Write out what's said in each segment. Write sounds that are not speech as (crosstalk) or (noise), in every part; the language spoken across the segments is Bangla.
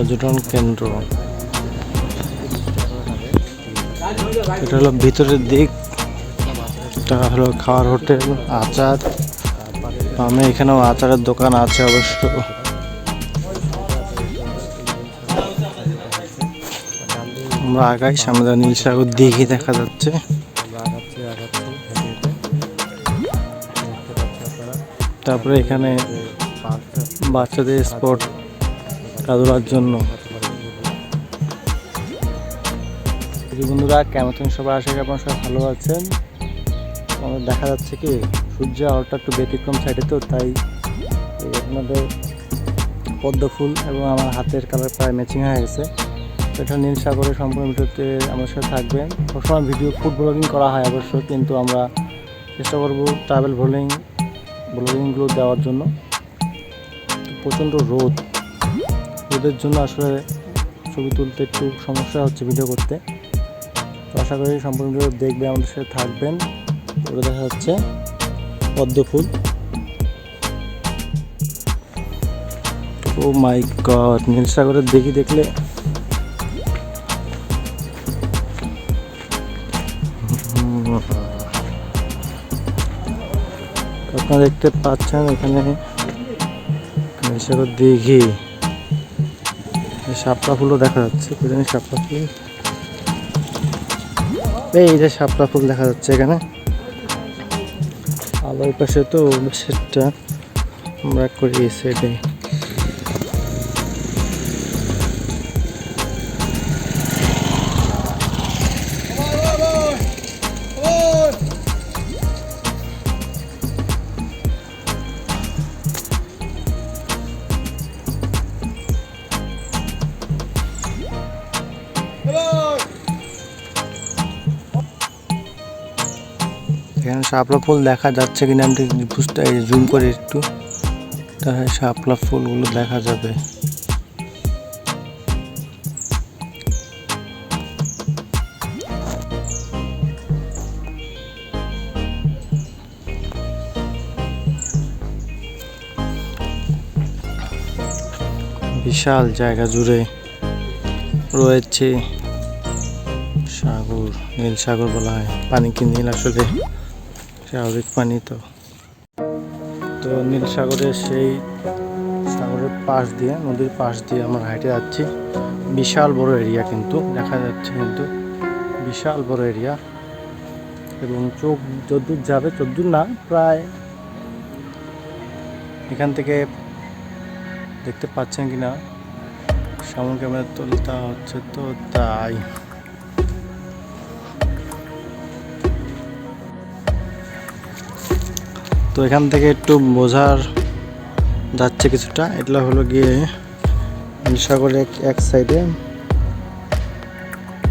পর্যটন কেন্দ্র। এটা হলো ভিতরের দিক। এটা হলো খাওয়ার হোটেল, আচার। আমি এখানেও আচারের দোকান আছে অবশ্য। আমরা আগাই, সামনে নীলসাগর দিঘি দেখা যাচ্ছে। তারপরে এখানে বাচ্চাদের স্পট খেলাধুলার জন্য। বন্ধুরা, কেমন সবাই? করি আপনার সবাই ভালো আছেন। আমাদের দেখা যাচ্ছে কি সূর্য আলোটা একটু ব্যতিক্রম সাইডে তো, তাই আপনাদের পদ্ম ফুল এবং আমার হাতের কালার প্রায় ম্যাচিং হয়ে গেছে। এটা নীল সাগরের সম্পূর্ণ ভিডিওতে আমার সাথে থাকবেন। সবসময় ভিডিও ফুড ব্লগিং করা হয় অবশ্য কিন্তু আমরা চেষ্টা করব ট্রাভেল ব্লগিং ব্লগিংগুলো দেওয়ার জন্য। প্রচণ্ড রোদ। রোদের জন্য আসলে ছবি তুলতে একটু সমস্যা হচ্ছে ভিডিও করতে। তো আশা করি সম্পূর্ণ দেখবে আমাদের সাথে থাকবেন। ওটা দেখা যাচ্ছে পদ্ম ফুল। ও মাই গড নীল সাগরের দেখি দেখলে। আপনারা দেখতে পাচ্ছেন এখানে এই শাপলা ফুলও দেখা যাচ্ছে, কি জানি শাপলা ফুল। এই যে শাপলা ফুল দেখা যাচ্ছে এখানে। আলোর পাশে তো সেটটা আমরা করি এই শাপলা ফুল দেখা যাচ্ছে কিনা আমি বুঝতে জুম করে একটু। তাহলে শাপলা ফুলগুলো দেখা যাবে। বিশাল জায়গা জুড়ে রয়েছে সাগর, নীল সাগর বলা হয়। পানি কি নীল আসলে? স্বাভাবিক পানি তো। তো নীল সাগরের সেই সাগরের পাশ দিয়ে, নদীর পাশ দিয়ে আমরা হাইটে যাচ্ছি। বিশাল বড় এরিয়া কিন্তু, দেখা যাচ্ছে কিন্তু বিশাল বড় এরিয়া। এবং চোখ যদ্দূর যাবে তদ্দূর না, প্রায় এখান থেকে দেখতে পাচ্ছেন কি না সামন ক্যামেরা তুলতে হচ্ছে তো তাই। তো এখান থেকে একটু বোঝার যাচ্ছে কিছুটা। এটা হলো গিয়ে সাগরের এক সাইডে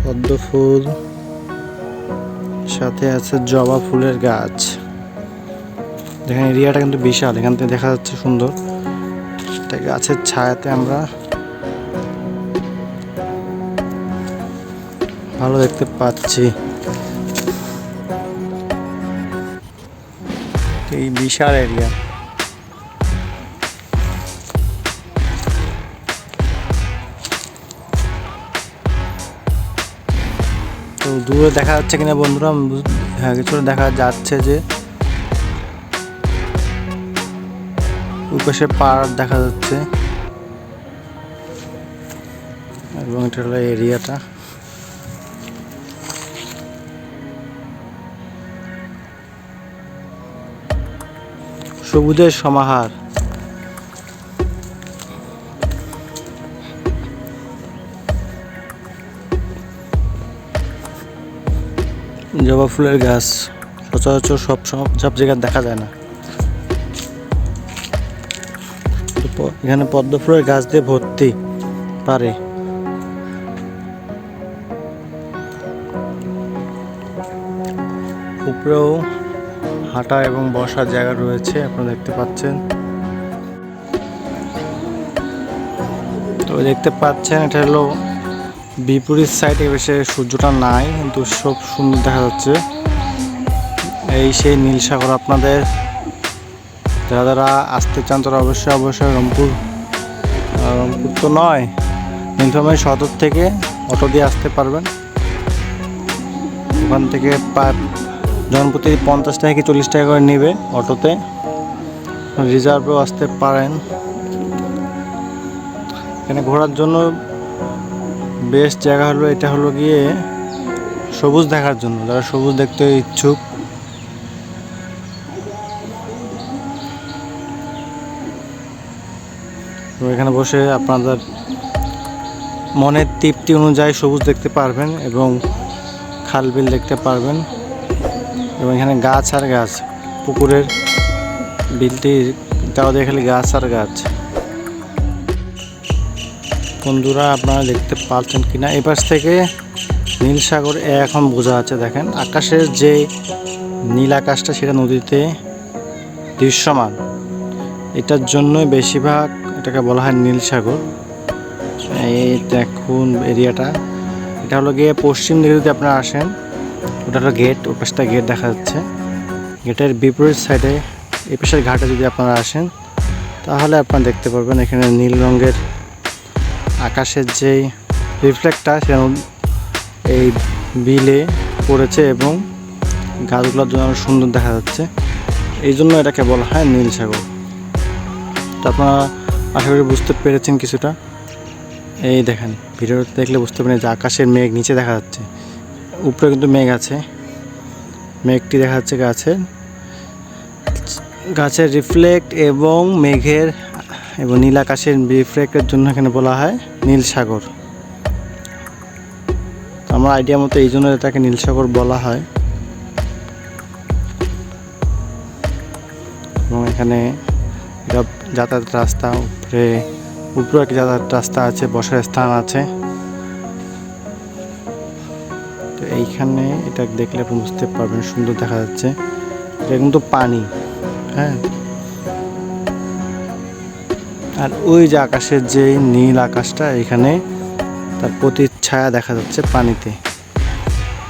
পদ্ম ফুল, সাথে আছে জবা ফুলের গাছ। এখানে এরিয়াটা কিন্তু বিশাল, এখান থেকে দেখা যাচ্ছে সুন্দর। গাছের ছায়াতে আমরা ভালো দেখতে পাচ্ছি। এই বিশাল এরিয়া তো দূরে দেখা যাচ্ছে কিনা বন্ধুরা হ্যাঁ কিছুটা দেখা যাচ্ছে যে ওই পাশে পাহাড় দেখা যাচ্ছে। এবং এটা হলো এরিয়াটা সবুজের সমাহার। জবা ফুলের গাছ, সচরাচর সব সব জায়গায় দেখা যায় না। এখানে পদ্ম ফুলের গাছ দিয়ে ভর্তি পারে। উপরেও হাঁটা এবং বসার জায়গা রয়েছে, আপনারা দেখতে পাচ্ছেন। তো দেখতে পাচ্ছেন, এটা হলো বিপরীত সাইডে বেশি সূর্যটা নাই, কিন্তু সব সুন্দর দেখা যাচ্ছে। এই সেই নীল সাগর আপনাদের। যারা যারা আসতে চান, তারা অবশ্যই অবশ্যই রংপুর রংপুর তো নয় নীলফামারী সদর থেকে অটো দিয়ে আসতে পারবেন। ওখান থেকে পা- জনপ্রতি পঞ্চাশ টাকা কি চল্লিশ টাকা করে নেবে অটোতে রিজার্ভেও আসতে পারেন। এখানে ঘোরার জন্য বেস্ট জায়গা হলো, এটা হলো গিয়ে সবুজ দেখার জন্য, যারা সবুজ দেখতে ইচ্ছুক। এখানে বসে আপনাদের মনের তৃপ্তি অনুযায়ী সবুজ দেখতে পারবেন এবং খাল বিল দেখতে পারবেন। এবং এখানে গাছ আর গাছ। পুকুরের বিলটির যাওয়া দিয়ে খালি গাছ আর গাছ। বন্ধুরা, আপনারা দেখতে পাচ্ছেন কিনা? এই পাশ থেকে নীল সাগর এখন বোঝা যাচ্ছে, দেখেন। আকাশের যে নীল আকাশটা, সেটা নদীতে দৃশ্যমান। এটার জন্যই বেশিরভাগ এটাকে বলা হয় নীল সাগর। এই দেখুন, এরিয়াটা। এটা হলো গিয়ে পশ্চিম দিকে যদি আপনারা আসেন ওটা হলো গেট ওই পাশটা গেট দেখা যাচ্ছে। গেটের বিপরীত সাইডে এই পাশের ঘাটে যদি আপনারা আসেন, তাহলে আপনারা দেখতে পারবেন এখানে নীল রঙের আকাশের যে রিফ্লেক্টটা সেটা এই বিলে পড়েছে এবং গাছগুলোর জন্য সুন্দর দেখা যাচ্ছে। এই জন্য এটাকে বলা হয় নীল সাগর। তো আপনারা আশা করি বুঝতে পেরেছেন কিছুটা। এই দেখেন ভিডিওটা দেখলে বুঝতে পারেন যে আকাশের মেঘ নিচে দেখা যাচ্ছে। উপরে কিন্তু মেঘ আছে। মেঘটি দেখা যাচ্ছে গাছের। গাছের রিফ্লেক্ট এবং মেঘের এবং নীল আকাশের রিফ্লেক্টের জন্য এখানে বলা হয় নীল সাগর। আমার আইডিয়া মতো এই জন্য এটাকে নীল সাগর বলা হয়। এবং এখানে যাতায়াত রাস্তা, উপরে উপরে একটা যাতায়াত রাস্তা আছে, বসার স্থান আছে। তো এইখানে এটা দেখলে আপনি বুঝতে পারবেন, সুন্দর দেখা যাচ্ছে। এটা কিন্তু পানি হ্যাঁ। আর ওই যে আকাশের যে নীল আকাশটা এখানে, তার প্রতিচ্ছায়া দেখা যাচ্ছে পানিতে।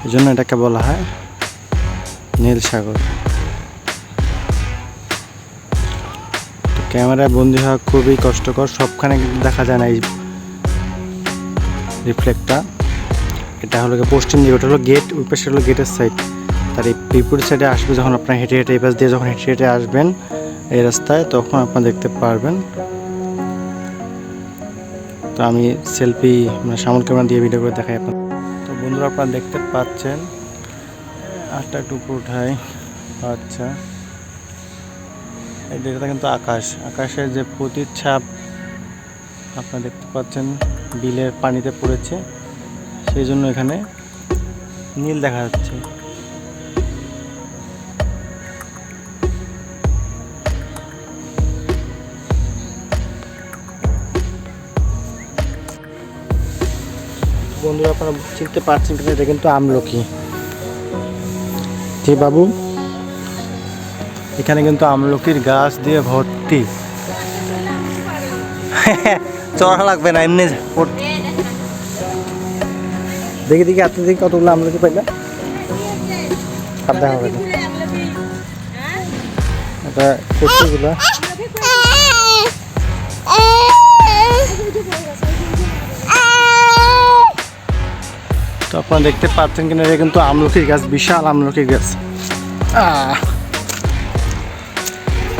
এই জন্য এটাকে বলা হয় নীল সাগর। ক্যামেরায় বন্দি হওয়া খুবই কষ্টকর, সবখানে দেখা যায় না এই রিফ্লেক্টটা এটা হলো পশ্চিম দিকে, ওটা হলো গেট ওই পাশে হলো গেটের সাইড তার এই বিপরীত সাইডে আসবে যখন আপনার হেঁটে হেঁটে, এই পাশ দিয়ে যখন হেঁটে হেঁটে আসবেন, এই রাস্তায়, তখন আপনার দেখতে পারবেন। তো আমি সেলফি মানে সামন ক্যামেরা দিয়ে ভিডিও করে দেখাই আপনার তো বন্ধুরা, আপনারা দেখতে পাচ্ছেন, আটটা উপর উঠাই আচ্ছা। এই যেটা কিন্তু আকাশ, আকাশের যে প্রতিচ্ছাপ, আপনারা দেখতে পাচ্ছেন, বিলের পানিতে পড়েছে। সেই জন্য এখানে নীল দেখা যাচ্ছে। বন্ধুরা, আপনারা চিনতে পারছেন কিনা, এটা কিন্তু আমলকি। জি বাবু, এখানে কিন্তু আমলকির গাছ দিয়ে ভর্তি। (laughs) চড়া লাগবে না, এমনি দেখি দেখি আপনি দেখি কতগুলো আমলকি পাইলা। আর দেখা হবে এটা কচুগুলো। তো আপনারা দেখতে পাচ্ছেন কিনা, এটা কিন্তু আমলকির গাছ, বিশাল আমলকির গাছ।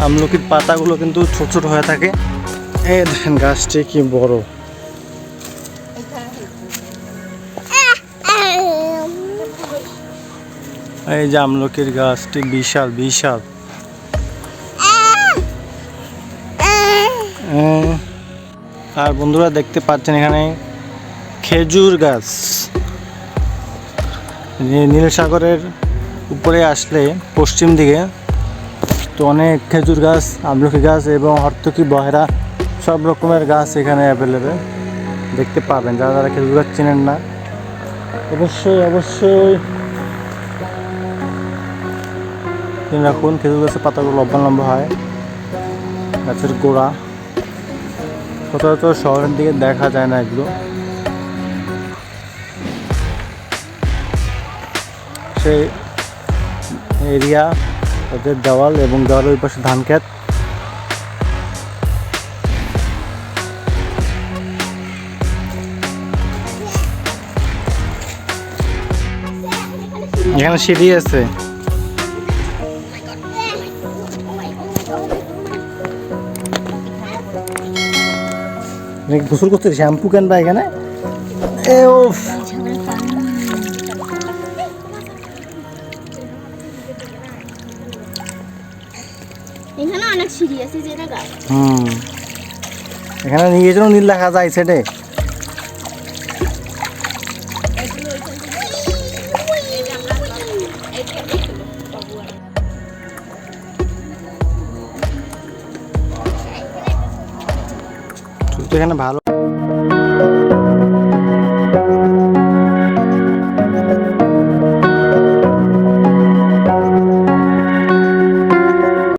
আমলকির পাতাগুলো কিন্তু ছোট ছোট হয়ে থাকে। এই দেখেন গাছটি কি বড়। এই যে আমলকির গাছটি বিশাল বিশাল। আর বন্ধুরা দেখতে পাচ্ছেন এখানে খেজুর গাছ। নীল সাগরের উপরে আসলে পশ্চিম দিকে তো অনেক খেজুর গাছ, আমলকি গাছ এবং হর্তকি, বহেরা সব রকমের গাছ এখানে অ্যাভেলেবেল দেখতে পাবেন, যারা যারা খেজুর গাছ চেনেন না। অবশ্যই অবশ্যই। জেনে রাখুন। খেজুর গাছের পাতাগুলো লম্বা লম্বা হয়। গাছের গোড়া। সচরাচর শহরের দিকে দেখা যায় না এগুলো। সেই এরিয়া, তাদের দেওয়াল এবং দেওয়ালের ওই পাশে ধান ক্ষেত। এখানে সিঁড়ি আছে। গোসল করতে শ্যাম্পু কেন বা এখানে? এ ও এখানে অনেক সিঁড়ি আছে যেটা হুম। এখানে নিয়ে যেন নীল দেখা যায় সেটে এখানে ভালো